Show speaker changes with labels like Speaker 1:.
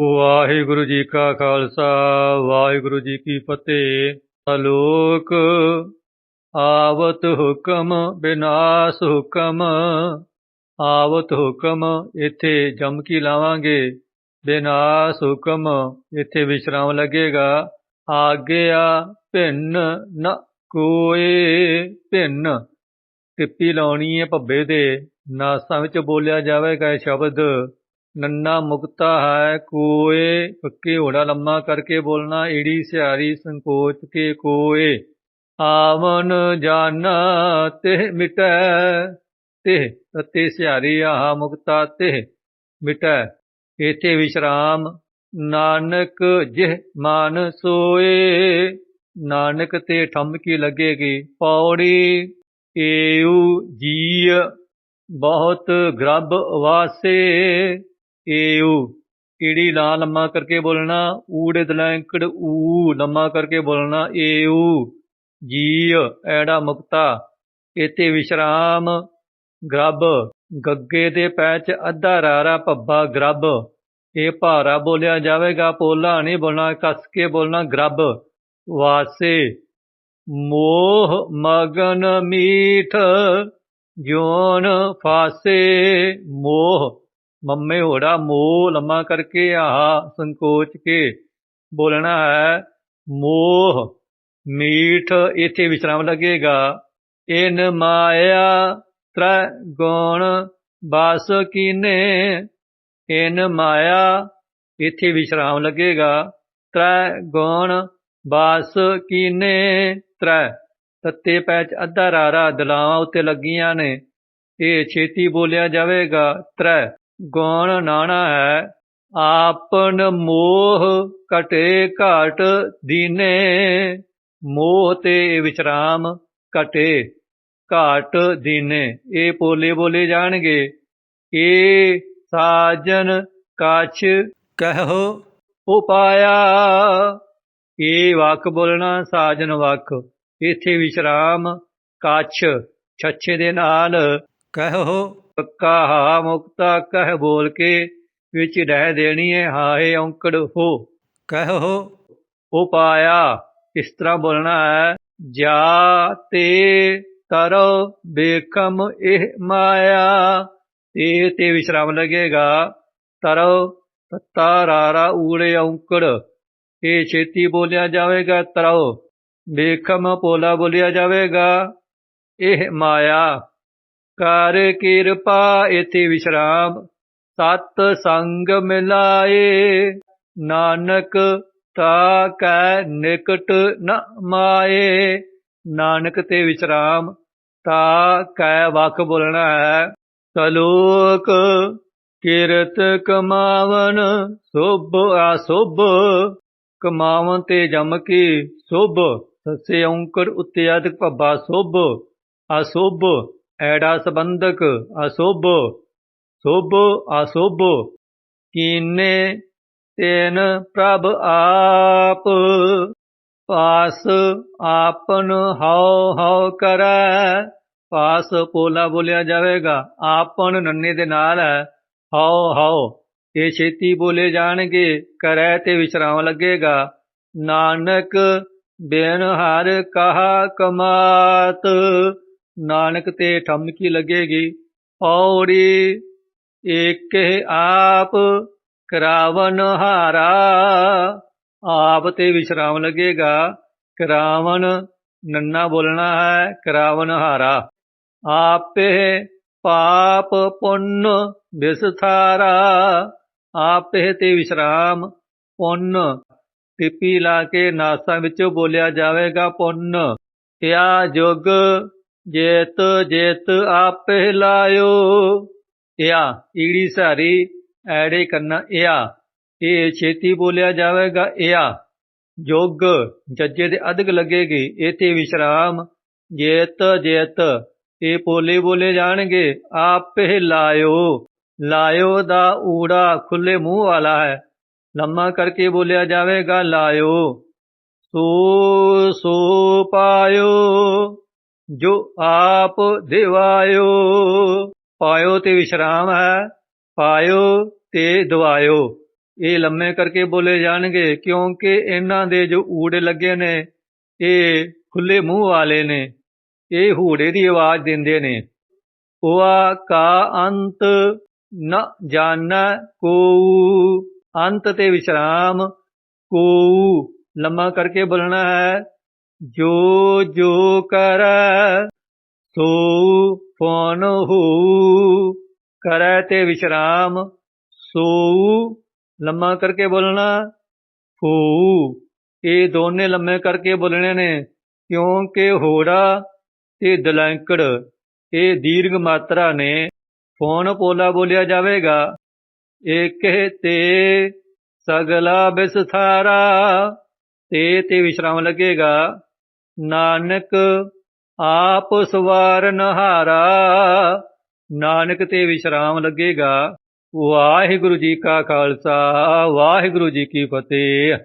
Speaker 1: ਵਾਹਿਗੁਰੂ ਜੀ ਕਾ ਖਾਲਸਾ, ਵਾਹਿਗੁਰੂ ਜੀ ਕੀ ਫਤਿਹ। ਅਲੋਕ ਆਵਤ ਹੁਕਮ ਬਿਨਾਸ਼ ਹੁਕਮ, ਆਵਤ ਹੁਕਮ ਇੱਥੇ ਜਮਕੀ ਲਾਵਾਂਗੇ? ਬਿਨਾਸ਼ ਹੁਕਮ ਇੱਥੇ ਵਿਸ਼ਰਾਮ ਲੱਗੇਗਾ। ਆਗਿਆ ਭਿੰਨ ਨ ਕੋਏ, ਭਿੰਨ ਟਿੱਪੀ ਲਾਉਣੀ ਹੈ ਭੱਬੇ ਦੇ। ਨਾਸਾਂ ਵਿੱਚ ਬੋਲਿਆ ਜਾਵੇਗਾ ਇਹ ਸ਼ਬਦ। ਨੰਨਾ ਮੁਕਤਾ ਹੈ ਕੋਏ, ਪੱਕੇ ਹੋੜਾ ਲੰਮਾ ਕਰਕੇ ਬੋਲਣਾ, ਏੜੀ ਸਿਆਰੀ ਸੰਕੋਚ ਕੇ ਕੋਏ। ਆਵਨ ਜਾਣਾ ਤੇ ਮਿਟੈ ਤੇ ਤਤੇ ਸਿਹਾਰੀ ਆਹ ਮੁਕਤਾ ਤੇ ਮਿਟੈ। ਇਥੇ ਵਿਸ਼ਰਾਮ ਨਾਨਕ ਜਿਹ ਮਾਨ ਸੋਏ, ਨਾਨਕ ਤੇ ਠਮਕੀ ਲੱਗੇਗੀ ਪੌੜੀ। ਏਉ ਜੀਅ ਬਹੁਤ ਗ੍ਰਬ ਵਾਸੇ ਏਉ ਈੜੀ ਲਾ ਲੰਮਾ ਕਰਕੇ ਬੋਲਣਾ? ਊੜੇ ਦਲੈਂਕੜ ਊ, ਲੰਮਾ ਕਰਕੇ ਬੋਲਣਾ ਏਉ ਜੀਅ, ਐੜਾ ਮੁਕਤਾ, ਇਥੇ ਵਿਸ਼ਰਾਮ। ਗ੍ਰਬ, ਗੱਗੇ ਦੇ ਪੈ ਚ ਅੱਧਾ ਰਾਰਾ ਭੱਬਾ ਗ੍ਰਬ। ਇਹ ਭਾਰਾ ਬੋਲਿਆ ਜਾਵੇਗਾ, ਪੋਲਾ ਨਹੀਂ ਬੋਲਣਾ, ਕੱਸ ਕੇ ਬੋਲਣਾ ਗ੍ਰਬ। ਵਾਸੇ, ਮੋਹ, ਮਗਨ, ਮੀਠ, ਜੋਨ, ਫਾਸੇ, ਮੋਹ। ਮੰਮੇ ਹੋੜਾ ਮੋਹ ਲੰਮਾ ਕਰਕੇ ਆਹ ਸੰਕੋਚ ਕੇ ਬੋਲਣਾ ਹੈ, ਮੋਹ ਮੀਠ ਇਥੇ ਵਿਸਰਾਮ ਲੱਗੇਗਾ। ਇਨ ਮਾਇਆ ਤ੍ਰੈ ਗੁਣ ਬਾਸ ਕੀਨੇ। ਇਨ ਮਾਇਆ ਇਥੇ ਵਿਸਰਾਮ ਲੱਗੇਗਾ। ਤ੍ਰੈ ਗੁਣ ਬਾਸ ਕੀਨੇ। ਤ੍ਰੈ ਤੱਤੇ ਪੈਚ ਅੱਧਾ ਰਾਰਾ ਦਲਾਵਾਂ ਉੱਤੇ ਲੱਗੀਆਂ ਨੇ। ਇਹ ਛੇਤੀ ਬੋਲਿਆ ਜਾਵੇਗਾ। ਤ੍ਰੈ ਗੁਣ ਨਾਣਾ ਹੈ, ਆਪਨ ਮੋਹ ਕਟੇ ਘਾਟ ਦੀਨੇ, ਮੋਹ ਤੇ ਵਿਚਰਾਮ ਕਟੇ ਘਾਟ ਦੀਨੇ। ਇਹ ਪੋਲੇ ਬੋਲੇ ਜਾਣਗੇ। ਇਹ ਸਾਜਨ ਕਾਛ ਕਹੋ ਉਪਾਇਆ। ਇਹ ਵਾਕ ਬੋਲਣਾ ਸਾਜਨ ਵਾਕ। ਇਥੇ ਵਿਸ਼ਰਾਮ ਕੱਛ, ਛੱਛੇ ਦੇ ਨਾਲ ਕਹੋ ਪੱਕਾ ਹਾ ਮੁਕਤਾ ਕਹਿ ਬੋਲ ਕੇ ਵਿੱਚ ਰਹਿ ਦੇਣੀ ਹੈ ਹਾਏ ਔਂਕੜ ਹੋ ਕਹੋ ਉਪਾਇਆ ਇਸ ਤਰ੍ਹਾਂ ਬੋਲਣਾ ਹੈ ਜਾ ਤੇ ਤਰੋ ਬੇਕਮ ਇਹ ਮਾਇਆ ਤੇ ਤੇ ਵਿਸ਼ਰਾਮ ਲੱਗੇਗਾ ਤਰੋ ਤਤਾ ਰਾਰਾ ਊੜੇ ਔਂਕੜ ਇਹ ਛੇਤੀ ਬੋਲਿਆ ਜਾਵੇਗਾ ਤਰੋ ਬੇਖਮ ਪੋਲਾ ਬੋਲਿਆ ਜਾਵੇਗਾ ਇਹ ਮਾਇਆ ਕਰ ਕਿਰਪਾ, ਇਥੇ ਵਿਸ਼ਰਾਮ। ਸਤ ਸੰਗ ਮਿਲਾਏ, ਨਾਨਕ ਤਾ ਕੈ ਨਿਕਟ ਨ ਮਾਏ। ਨਾਨਕ ਤੇ ਵਿਸ਼ਰਾਮ, ਤਾ ਕੈ ਵਕ ਬੋਲਣਾ ਹੈ। ਸਲੋਕ, ਕਿਰਤ ਕਮਾਵਨ ਸੁਭ ਅਸੁਭ। ਕਮਾਵਨ ਤੇ ਜਮ ਕੀ ਸੁਭ, ਸਸੇ ਔਂਕੜ ਉੱਤੇ ਅਧਿਕ ਭੱਬਾ ਸੁਭ, ਅਸੁਭ। ਐੜਾ ਸੰਬੰਧਕ ਅਸੋਭ, ਸੋਭ ਅਸੁਭ, ਕੀਨੇ ਤੈਨ ਪ੍ਰਭ ਆਪ, ਪਾਸ ਆਪਨ ਹਉ ਹਉ ਕਰੈ, ਪਾਸ ਪੋਲਾ ਬੋਲਿਆ ਜਾਵੇਗਾ, ਆਪਨ ਨੰਨੇ ਦੇ ਨਾਲ ਹੈ, ਹਉ ਹਉ। ਇਹ ਛੇਤੀ ਬੋਲੇ ਜਾਣਗੇ, ਕਰੈ ਤੇ ਵਿਸ਼ਰਾਮ ਲੱਗੇਗਾ। ਨਾਨਕ ਬੇਨ ਹਰ ਕਹਾ ਕਮਾਤ ਨਾਨਕ ਤੇ ਠਮਕੀ ਲੱਗੇਗੀ। ਔੜੀ ਏਕ ਆਪ ਕਰਾਵਨ ਹਾਰਾ, ਆਪ ਤੇ ਵਿਸ਼ਰਾਮ ਲੱਗੇਗਾ। ਕਰਾਵਨ ਨੰਨਾ ਬੋਲਣਾ ਹੈ, ਕਰਾਵਨ ਹਾਰਾ। ਆਪੇ ਪਾਪ ਪੁੰਨ ਵਿਸਥਾਰਾ ਆਪੇ ਤੇ ਵਿਸ਼ਰਾਮ ਪੁੰਨ। ਟਿੱਪੀ ਲਾ ਕੇ ਨਾਸਾਂ ਵਿੱਚੋਂ ਬੋਲਿਆ ਜਾਵੇਗਾ ਪੁੰਨ। ਇਆ ਜੁਗ ਜੇਤ ਜੇਤ ਆਪੇ ਲਾਇਓ। ਇਆ ਈੜੀ ਸਾਰੀ, ਐੜੇ ਕਰਨਾ ਇਆ ਇਹ ਛੇਤੀ ਬੋਲਿਆ ਜਾਵੇਗਾ ਇਆ ਜੁਗ ਜੱਜੇ ਦੇ ਅਧਿਕ ਲੱਗੇਗੀ ਇਥੇ ਵਿਸ਼ਰਾਮ, ਜੇਤ ਜੇਤ, ਇਹ ਪੋਲੇ ਬੋਲੇ ਜਾਣਗੇ, ਆਪੇ ਲਾਇਓ। ਲਾਇਓ ਦਾ ਊੜਾ ਖੁੱਲੇ ਮੂੰਹ ਵਾਲਾ ਹੈ, ਲੰਮਾ ਕਰਕੇ ਬੋਲਿਆ ਜਾਵੇਗਾ, ਲਾਇਓ। ਸੋ ਸੋ ਪਾਇਓ। ਜੋ ਆਪ ਦਿਵਾਇਓ, ਪਾਇਓ ਤੇ ਵਿਸ਼ਰਾਮ ਹੈ, ਪਾਇਓ ਤੇ ਦਵਾਇਓ। ਇਹ ਲੰਮੇ ਕਰਕੇ ਬੋਲੇ ਜਾਣਗੇ, ਕਿਉਂਕਿ ਇਹਨਾਂ ਦੇ ਜੋ ਊੜੇ ਲੱਗੇ ਨੇ, ਇਹ ਖੁੱਲੇ ਮੂੰਹ ਵਾਲੇ ਨੇ, ਇਹ ਹੂੜੇ ਦੀ ਆਵਾਜ਼ ਦਿੰਦੇ ਨੇ। ਉਆ ਕਾ ਅੰਤ ਨ ਜਾਣੈ ਕੋ ਅੰਤ ਤੇ ਵਿਸ਼ਰਾਮ ਕੋ ਲੰਮਾ ਕਰਕੇ ਬੋਲਣਾ ਹੈ ਜੋ ਜੋ ਕਰੈ ਸੋ ਫੋਨ ਹੋ ਕਰੈ ਤੇ ਵਿਸ਼ਰਾਮ ਸੋ ਲੰਮਾ ਕਰਕੇ ਬੋਲਣਾ, ਹੋ। ਇਹ ਦੋਨੇ ਲੰਮੇ ਕਰਕੇ ਬੋਲਣੇ ਨੇ, ਕਿਉਂਕਿ ਹੋੜਾ ਤੇ ਦਲੰਕੜ, ਇਹ ਦੀਰਘ ਮਾਤਰਾ ਨੇ। ਫੋਨ ਪੋਲਾ ਬੋਲਿਆ ਜਾਵੇਗਾ, ਏਕੇ ਤੇ ਸਗਲਾ ਬਿਸਥਾਰਾ, ਤੇ ਤੇ ਵਿਸ਼ਰਾਮ ਲੱਗੇਗਾ। ਨਾਨਕ ਆਪ ਸਵਾਰ ਨਹਾਰਾ। ਨਾਨਕ ਤੇ ਵਿਸ਼ਰਾਮ ਲੱਗੇਗਾ। ਵਾਹਿਗੁਰੂ ਜੀ ਕਾ ਖਾਲਸਾ, ਵਾਹਿਗੁਰੂ ਜੀ ਕੀ ਫਤਿਹ।